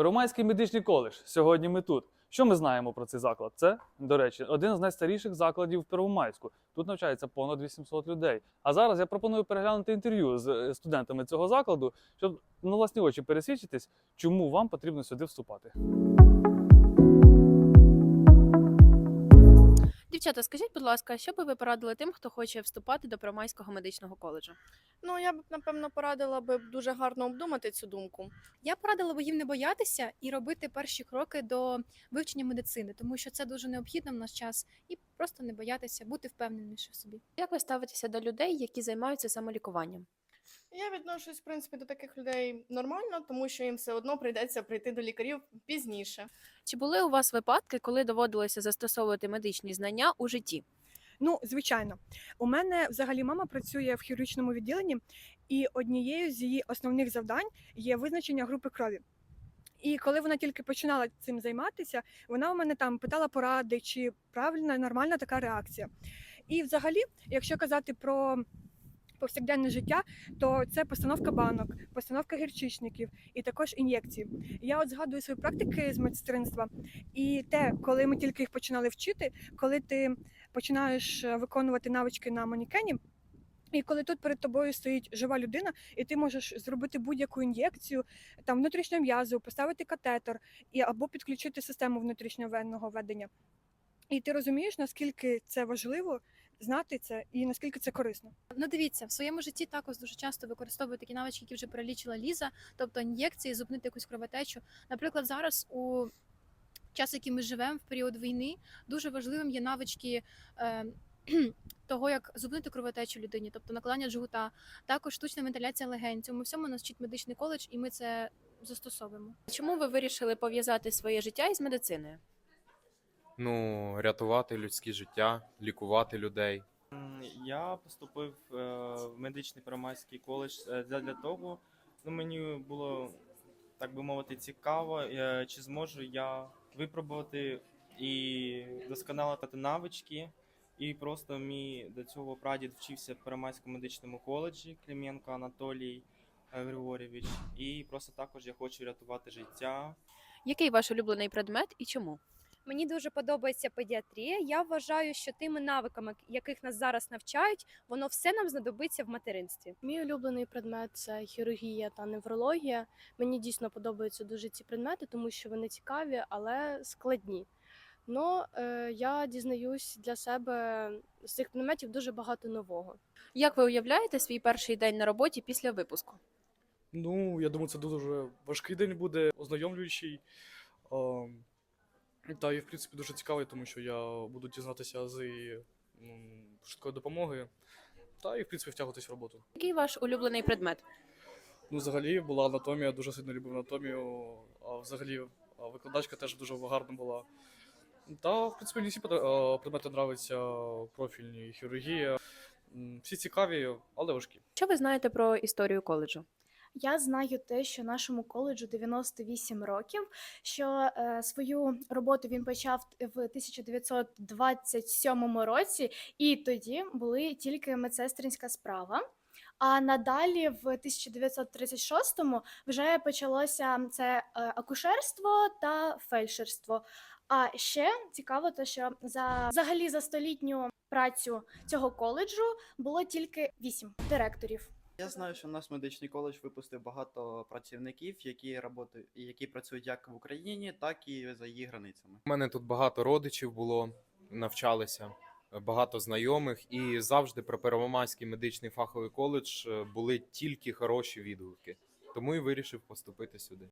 Первомайський медичний коледж. Сьогодні ми тут. Що ми знаємо про цей заклад? Це, до речі, один з найстаріших закладів в Первомайську. Тут навчається понад 800 людей. А зараз я пропоную переглянути інтерв'ю з е, студентами цього закладу, щоб на власні очі пересвідчитись, чому вам потрібно сюди вступати. Дівчата, скажіть, будь ласка, що би ви порадили тим, хто хоче вступати до Первомайського медичного коледжу? Ну, я б напевно порадила би дуже гарно обдумати цю думку. Я порадила би їм не боятися і робити перші кроки до вивчення медицини, тому що це дуже необхідно в наш час, і просто не боятися, бути впевненіше в собі. Як ви ставитеся до людей, які займаються самолікуванням? Я відношусь, в принципі, до таких людей нормально, тому що їм все одно прийдеться прийти до лікарів пізніше. Чи були у вас випадки, коли доводилося застосовувати медичні знання у житті? Ну, звичайно, у мене взагалі мама працює в хірургічному відділенні, і однією з її основних завдань є визначення групи крові. І коли вона тільки починала цим займатися, вона у мене там питала поради, чи правильна, нормальна така реакція. І взагалі, якщо казати про повсякденне життя, то це постановка банок, постановка гірчичників і також ін'єкції. Я от згадую свої практики з медсестринства, і те, коли ми тільки їх починали вчити, коли ти починаєш е, виконувати навички на манікені. І коли тут перед тобою стоїть жива людина, і ти можеш зробити будь-яку ін'єкцію там внутрішнього м'язу, поставити катетер і або підключити систему внутрішньовенного ведення. І ти розумієш, наскільки це важливо знати це і наскільки це корисно. Ну, дивіться, в своєму житті також дуже часто використовую такі навички, які вже перелічила Ліза, тобто ін'єкції, зупинити якусь кровотечу. Наприклад, зараз у час, який ми живемо, в період війни, дуже важливим є навички. Е, того, як зупинити кровотечу людині, тобто накладання жгута, також штучна вентиляція легень. Цьому всьому нас вчить медичний коледж, і ми це застосовуємо. Чому ви вирішили пов'язати своє життя із медициною? Ну, рятувати людське життя, лікувати людей. Я поступив е, в медичний Первомайський коледж е, для, для того, ну мені було так би мовити цікаво, е, чи зможу я випробувати і досконалити навички. І просто мій до цього прадід вчився в Первомайському медичному коледжі Клименко Анатолій Григорєвич. І просто також я хочу рятувати життя. Який ваш улюблений предмет і чому? Мені дуже подобається педіатрія. Я вважаю, що тими навиками, яких нас зараз навчають, воно все нам знадобиться в материнстві. Мій улюблений предмет це хірургія та неврологія. Мені дійсно подобаються дуже ці предмети, тому що вони цікаві, але складні. Но е, я дізнаюсь для себе з цих предметів дуже багато нового. Як ви уявляєте свій перший день на роботі після випуску? Ну, я думаю, це дуже важкий день буде, ознайомлюючий. Та і, в принципі, дуже цікавий, тому що я буду дізнатися з м, швидкої допомоги. Та і, в принципі, втягуватись в роботу. Який ваш улюблений предмет? Ну, взагалі була анатомія, дуже сильно любив анатомію. А взагалі викладачка теж дуже гарна була. Та, в принципі, мені всі предмети нравляться, профільні, хірургія. Всі цікаві, але важкі. Що ви знаєте про історію коледжу? Я знаю те, що нашому коледжу 98 років, що е, свою роботу він почав в 1927 році, і тоді були тільки медсестринська справа. А надалі, в 1936-му, вже почалося це е, акушерство та фельдшерство. А ще цікаво, те, що за взагалі за столітню працю цього коледжу було тільки вісім директорів. Я знаю, що наш медичний коледж випустив багато працівників, які роботи, які працюють як в Україні, так і за її границями. У мене тут багато родичів було, навчалися, багато знайомих, і завжди про Первомайський медичний фаховий коледж е, були тільки хороші відгуки. Тому і вирішив поступити сюди.